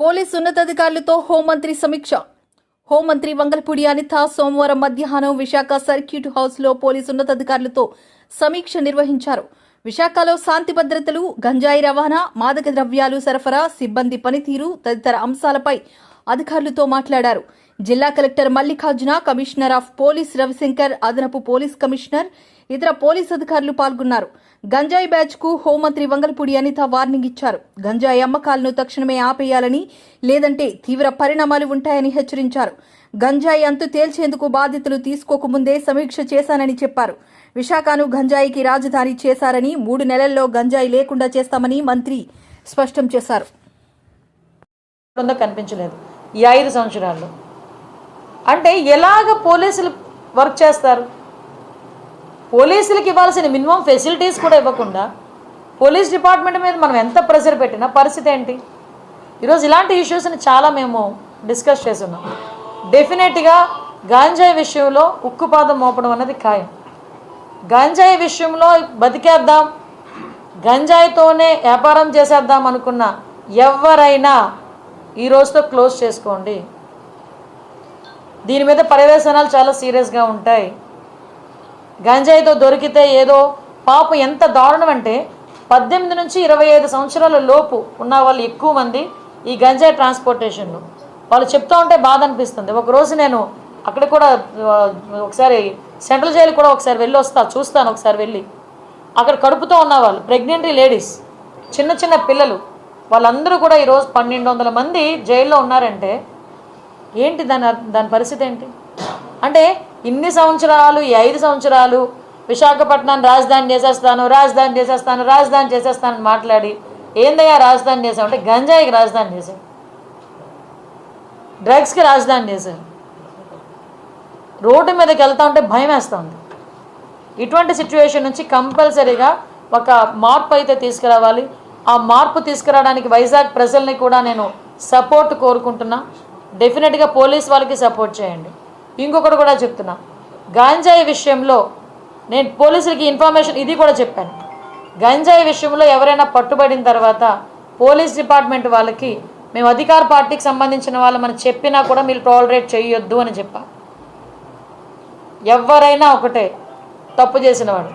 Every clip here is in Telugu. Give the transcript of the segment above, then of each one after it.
పోలీస్ ఉన్నతాధికారులతో హోంమంత్రి సమీక్ష. హోంమంత్రి వంగలపూడి అనిత సోమవారం మధ్యాహ్నం విశాఖ సర్క్యూట్ హౌస్లో పోలీసు ఉన్నతాధికారులతో సమీక్ష నిర్వహించారు. విశాఖలో శాంతి భద్రతలు గంజాయి రవాణా మాదక ద్రవ్యాలు సరఫరా సిబ్బంది పనితీరు తదితర అంశాలపై అధికారులతో మాట్లాడారు. జిల్లా collector Mallikarjuna commissioner of police Ravishankar అదనపు పోలీస్ కమిషనర్ ఇతర పోలీస్ అధికారులు పాల్గొన్నారు. గంజాయి బ్యాచ్కు హోంమంత్రి వంగలపూడి అనిత వార్నింగ్ ఇచ్చారు. గంజాయి అమ్మకాలను తక్షణమే ఆపేయాలని లేదంటే తీవ్ర పరిణామాలు ఉంటాయని హెచ్చరించారు. గంజాయి అంతు తేల్చేందుకు బాధ్యతలు తీసుకోకముందే సమీక్ష చేశానని చెప్పారు. విశాఖను గంజాయికి రాజధాని చేశారని మూడు నెలల్లో గంజాయి లేకుండా చేస్తామని మంత్రి స్పష్టం చేశారు. కనిపించలేదు. ఈ ఐదు సంవత్సరాల్లో. అంటే ఎలాగ పోలీసులు వర్క్ చేస్తారు? పోలీసులకు ఇవ్వాల్సిన మినిమం ఫెసిలిటీస్ కూడా ఇవ్వకుండా పోలీస్ డిపార్ట్మెంట్ మీద మనం ఎంత ప్రెషర్ పెట్టినా పరిస్థితి ఏంటి? ఈరోజు ఇలాంటి ఇష్యూస్ని చాలా మేము డిస్కస్ చేస్తున్నాం. డెఫినెట్గా గాంజాయి విషయంలో ఉక్కుపాదం మోపడం అనేది ఖాయం. గంజాయి విషయంలో బతికేద్దాం గంజాయితోనే వ్యాపారం చేసేద్దాం అనుకున్న ఎవరైనా ఈ రోజుతో క్లోజ్ చేసుకోండి. దీని మీద పర్యవేశనాలు చాలా సీరియస్గా ఉంటాయి. గంజాయితో దొరికితే ఏదో పాప ఎంత దారుణం అంటే పద్దెనిమిది నుంచి ఇరవై ఐదు సంవత్సరాల లోపు ఉన్న వాళ్ళు ఎక్కువ మంది ఈ గంజాయి ట్రాన్స్పోర్టేషన్లు. వాళ్ళు చెప్తూ ఉంటే బాధ అనిపిస్తుంది. ఒకరోజు నేను అక్కడ కూడా ఒకసారి సెంట్రల్ జైలు కూడా ఒకసారి వెళ్ళి వస్తా చూస్తాను ఒకసారి వెళ్ళి. అక్కడ కడుపుతో ఉన్నవాళ్ళు ప్రెగ్నెంట్ లేడీస్ చిన్న చిన్న పిల్లలు వాళ్ళందరూ కూడా ఈరోజు పన్నెండు వందల మంది జైల్లో ఉన్నారంటే ఏంటి దాని దాని పరిస్థితి ఏంటి? అంటే ఇన్ని సంవత్సరాలు ఈ ఐదు సంవత్సరాలు విశాఖపట్నం రాజధాని చేసేస్తాను రాజధాని చేసేస్తాను రాజధాని చేసేస్తానని మాట్లాడి ఏందయ్యా రాజధాని చేసావు అంటే గంజాయికి రాజధాని చేశాం డ్రగ్స్కి రాజధాని చేశారు రోడ్డు మీదకి వెళ్తా ఉంటే భయం వేస్తుంది. ఇటువంటి సిచ్యువేషన్ నుంచి కంపల్సరీగా ఒక మార్పు అయితే తీసుకురావాలి. ఆ మార్పు తీసుకురావడానికి వైజాగ్ ప్రజల్ని కూడా నేను సపోర్ట్ కోరుకుంటున్నా. డెఫినెట్గా పోలీస్ వాళ్ళకి సపోర్ట్ చేయండి. ఇంకొకటి కూడా చెప్తున్నా. గాంజాయి విషయంలో నేను పోలీసులకి ఇన్ఫర్మేషన్ ఇది కూడా చెప్పాను. గంజాయి విషయంలో ఎవరైనా పట్టుబడిన తర్వాత పోలీస్ డిపార్ట్మెంట్ వాళ్ళకి మేము అధికార పార్టీకి సంబంధించిన వాళ్ళు మనం చెప్పినా కూడా మీరు టాలరేట్ చేయొద్దు అని చెప్పా. ఎవరైనా ఒకటే తప్పు చేసినవాడు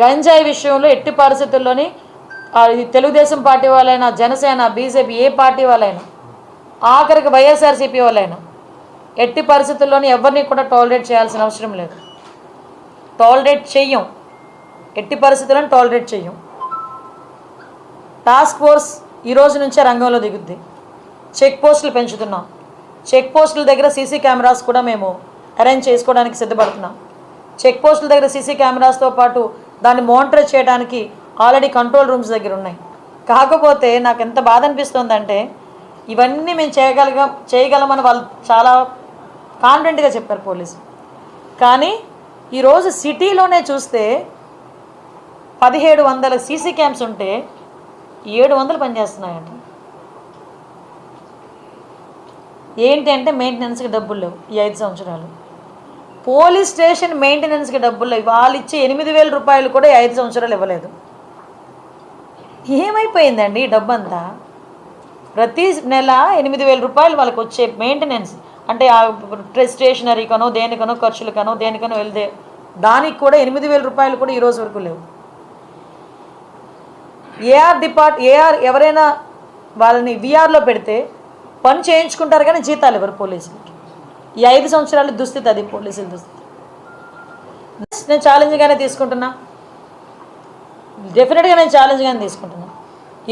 గంజాయి విషయంలో ఎట్టి పరిస్థితుల్లోని ఇది తెలుగుదేశం పార్టీ వాళ్ళైనా జనసేన బీజేపీ ఏ పార్టీ వాళ్ళైనా ఆఖరికి వైఎస్ఆర్సీపీ వాళ్ళైనా ఎట్టి పరిస్థితుల్లోని ఎవరిని కూడా టాలరేట్ చేయాల్సిన అవసరం లేదు. టాలరేట్ చెయ్యం. ఎట్టి పరిస్థితులను టాలరేట్ చెయ్యం. టాస్క్ ఫోర్స్ ఈ రోజు నుంచే రంగంలో దిగుద్ది. చెక్ పోస్టులు పెంచుతున్నాం. చెక్ పోస్టుల దగ్గర సీసీ కెమెరాస్ కూడా మేము అరేంజ్ చేసుకోవడానికి సిద్ధపడుతున్నాం. చెక్ పోస్టుల దగ్గర సీసీ కెమెరాస్తో పాటు దాన్ని మానిటర్ చేయడానికి ఆల్రెడీ కంట్రోల్ రూమ్స్ దగ్గర ఉన్నాయి. కాకపోతే నాకు ఎంత బాధ అనిపిస్తుందంటే ఇవన్నీ మేము చేయగలగ చేయగలమని వాళ్ళు చాలా కాన్ఫిడెంట్గా చెప్పారు పోలీసు. కానీ ఈరోజు సిటీలోనే చూస్తే పదిహేడు వందల సీసీ క్యామ్స్ ఉంటే ఏడు వందలు పనిచేస్తున్నాయంట. ఏంటి అంటే మెయింటెనెన్స్కి డబ్బులు లేవు ఈ ఐదు సంవత్సరాలు. పోలీస్ స్టేషన్ మెయింటెనెన్స్కి డబ్బులు లేవు. వాళ్ళు ఇచ్చే ఎనిమిది వేల రూపాయలు కూడా ఈ ఐదు సంవత్సరాలు ఇవ్వలేదు. ఏమైపోయిందండి ఈ డబ్బంతా? ప్రతి నెల ఎనిమిది వేల రూపాయలు వాళ్ళకి వచ్చే మెయింటెనెన్స్ అంటే ఆ స్టేషనరీకనో దేనికనో ఖర్చులకనో దేనికనో వెళ్తే దానికి కూడా ఎనిమిది వేల రూపాయలు కూడా ఈ రోజు వరకు లేవు. ఏఆర్ డిపార్ట్ ఏఆర్ ఎవరైనా వాళ్ళని విఆర్లో పెడితే పని చేయించుకుంటారు కానీ జీతాలు ఇవ్వరు పోలీసులకి. ఈ ఐదు సంవత్సరాల దుస్థితి అది పోలీసుల దుస్థితి. నేను ఛాలెంజ్గానే తీసుకుంటున్నా. డెఫినెట్గా నేను ఛాలెంజ్గానే తీసుకుంటున్నా.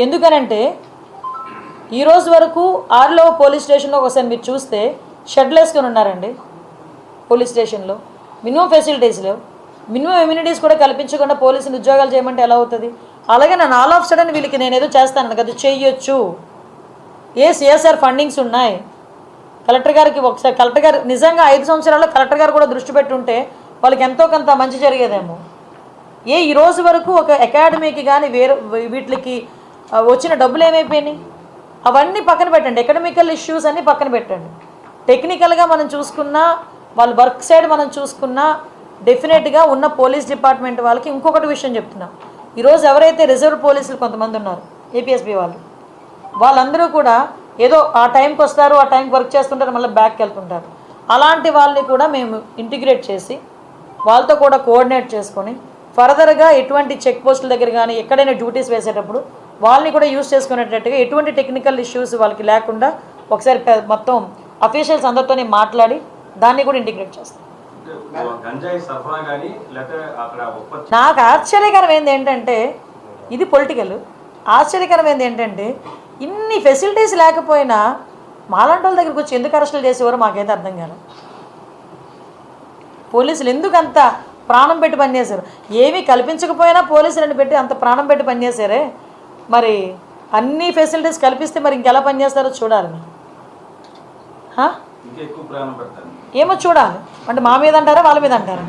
ఎందుకనంటే ఈరోజు వరకు ఆర్లో పోలీస్ స్టేషన్లో ఒకసారి మీరు చూస్తే షెడ్లు వేసుకొని ఉన్నారండి. పోలీస్ స్టేషన్లో. మినిమం ఫెసిలిటీస్ లేవు మినిమం ఇమ్యూనిటీస్ కూడా కల్పించకుండా పోలీసులు ఉద్యోగాలు చేయమంటే ఎలా అవుతుంది? అలాగే నన్ను ఆల్ ఆఫ్ సడన్ వీళ్ళకి నేను ఏదో చేస్తాను కదా చెయ్యొచ్చు. ఏ సిఎస్ఆర్ ఫండింగ్స్ ఉన్నాయి? కలెక్టర్ గారికి ఒకసారి కలెక్టర్ గారు నిజంగా ఐదు సంవత్సరాల్లో కలెక్టర్ గారు కూడా దృష్టి పెట్టుంటే వాళ్ళకి ఎంతో కొంత మంచి జరిగేదేమో. ఏ ఈ రోజు వరకు ఒక అకాడమీకి కానీ వేరే వీటికి వచ్చిన డబ్బులు ఏమైపోయినాయి? అవన్నీ పక్కన పెట్టండి. ఎకడమికల్ ఇష్యూస్ అన్నీ పక్కన పెట్టండి. టెక్నికల్గా మనం చూసుకున్నా వాళ్ళ వర్క్ సైడ్ మనం చూసుకున్నా డెఫినెట్గా ఉన్న పోలీస్ డిపార్ట్మెంట్ వాళ్ళకి ఇంకొకటి విషయం చెప్తున్నా. ఈరోజు ఎవరైతే రిజర్వ్ పోలీసులు కొంతమంది ఉన్నారు ఏపీఎస్బీ వాళ్ళు వాళ్ళందరూ కూడా ఏదో ఆ టైంకి వస్తారు ఆ టైంకి వర్క్ చేస్తుంటారు మళ్ళీ బ్యాక్కి వెళ్తుంటారు. అలాంటి వాళ్ళని కూడా మేము ఇంటిగ్రేట్ చేసి వాళ్ళతో కూడా కోఆర్డినేట్ చేసుకొని ఫర్దర్గా ఎటువంటి చెక్ పోస్టుల దగ్గర కానీ ఎక్కడైనా డ్యూటీస్ వేసేటప్పుడు వాళ్ళని కూడా యూజ్ చేసుకునేటట్టుగా ఎటువంటి టెక్నికల్ ఇష్యూస్ వాళ్ళకి లేకుండా ఒకసారి మొత్తం అఫీషియల్స్ అందరితోనే మాట్లాడి దాన్ని కూడా ఇంటిగ్రేట్ చేస్తాం. అంటే గంజాయి సరఫరా కానీ లేకపోతే అక్కడ ఉత్పత్తి నాకు ఆశ్చర్యకరమైంది ఏంటంటే ఇది పొలిటికల్. ఆశ్చర్యకరమైంది ఏంటంటే ఇన్ని ఫెసిలిటీస్ లేకపోయినా మాలాంటి వాళ్ళ దగ్గరికి వచ్చి ఎందుకు అరెస్టులు చేసేవారో మాకైతే అర్థం కాదు. పోలీసులు ఎందుకు అంత ప్రాణం పెట్టి పనిచేశారు? ఏమీ కల్పించకపోయినా పోలీసులను పెట్టి అంత ప్రాణం పెట్టి పనిచేశారే? మరి అన్ని ఫెసిలిటీస్ కల్పిస్తే మరి ఇంకెలా పనిచేస్తారో చూడాలి హా? ఇంకా ఎక్కువ ప్రాణం పెడతారు ఏమో చూడాలి. అంటే మా మీద అంటారా వాళ్ళ మీద అంటారా?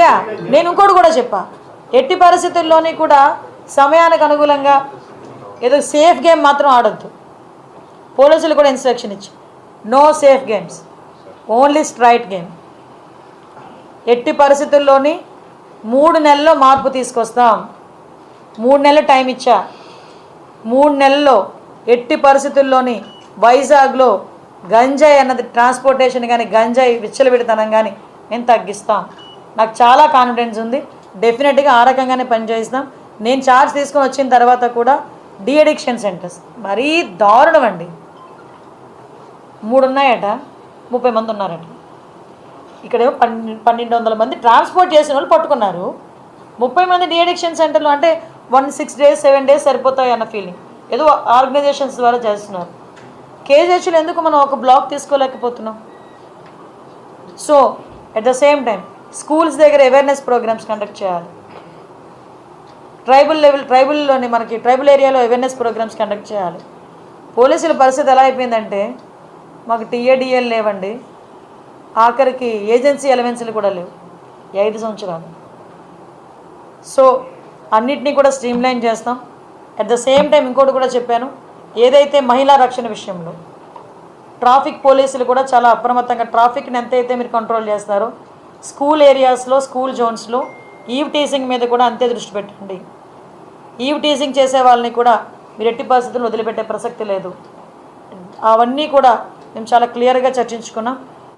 యా నేను ఇంకోటి కూడా చెప్పా. ఎట్టి పరిస్థితుల్లోని కూడా సమయానికి అనుకూలంగా ఏదో సేఫ్ గేమ్ మాత్రం ఆడొద్దు. పోలీసులు కూడా ఇన్స్ట్రక్షన్ ఇచ్చి. No safe games only straight game ఎట్టి పరిస్థితుల్లోని మూడు నెలల్లో మార్పు తీసుకొస్తాం. మూడు నెలలు టైం ఇచ్చా. మూడు నెలల్లో ఎట్టి పరిస్థితుల్లోని వైజాగ్లో గంజాయి అన్నది ట్రాన్స్పోర్టేషన్ కానీ గంజాయి విచ్చలవిడితనం కానీ నేను తగ్గిస్తాను నాకు చాలా కాన్ఫిడెన్స్ ఉంది. డెఫినెట్గా ఆ రకంగానే పనిచేస్తాం నేను ఛార్జ్ తీసుకొని వచ్చిన తర్వాత కూడా డిఎడిక్షన్ సెంటర్స్ మరీ దారుణం అండి. మూడు ఉన్నాయట ముప్పై మంది ఉన్నారట. ఇక్కడేమో పన్నెండు పన్నెండు వందల మంది ట్రాన్స్పోర్ట్ చేసిన వాళ్ళు పట్టుకున్నారు. ముప్పై మంది డిఎడిక్షన్ సెంటర్లు అంటే one six days seven days సరిపోతాయి అన్న ఫీలింగ్ ఏదో ఆర్గనైజేషన్స్ ద్వారా చేస్తున్నారు. కేజీహెచ్లో ఎందుకు మనం ఒక block తీసుకోలేకపోతున్నాం? So at the same time schools దగ్గర అవేర్నెస్ ప్రోగ్రామ్స్ కండక్ట్ చేయాలి. ట్రైబల్ లెవెల్ ట్రైబల్లోని మనకి ట్రైబల్ ఏరియాలో అవేర్నెస్ ప్రోగ్రామ్స్ కండక్ట్ చేయాలి. పోలీసుల పరిస్థితి ఎలా అయిపోయిందంటే మాకు టీఏడిఎల్ లేవండి. ఆఖరికి ఏజెన్సీ ఎలవెన్స్లు కూడా లేవు. ఐదు సంవత్సరాలు. సో అన్నిటినీ కూడా స్ట్రీమ్లైన్ చేస్తాం. అట్ ద సేమ్ టైం ఇంకోటి కూడా చెప్పాను. ఏదైతే మహిళా రక్షణ విషయంలో ట్రాఫిక్ పోలీసులు కూడా చాలా అప్రమత్తంగా ట్రాఫిక్ని ఎంతైతే మీరు కంట్రోల్ చేస్తారో స్కూల్ ఏరియాస్లో స్కూల్ జోన్స్లో ఈవ్ టీచింగ్ మీద కూడా అంతే దృష్టి పెట్టండి. ఈవ్ టీచింగ్ చేసే వాళ్ళని కూడా మీరు ఎట్టి పరిస్థితులు వదిలిపెట్టే ప్రసక్తి లేదు. అవన్నీ కూడా మేము చాలా క్లియర్గా చర్చించుకున్నాం.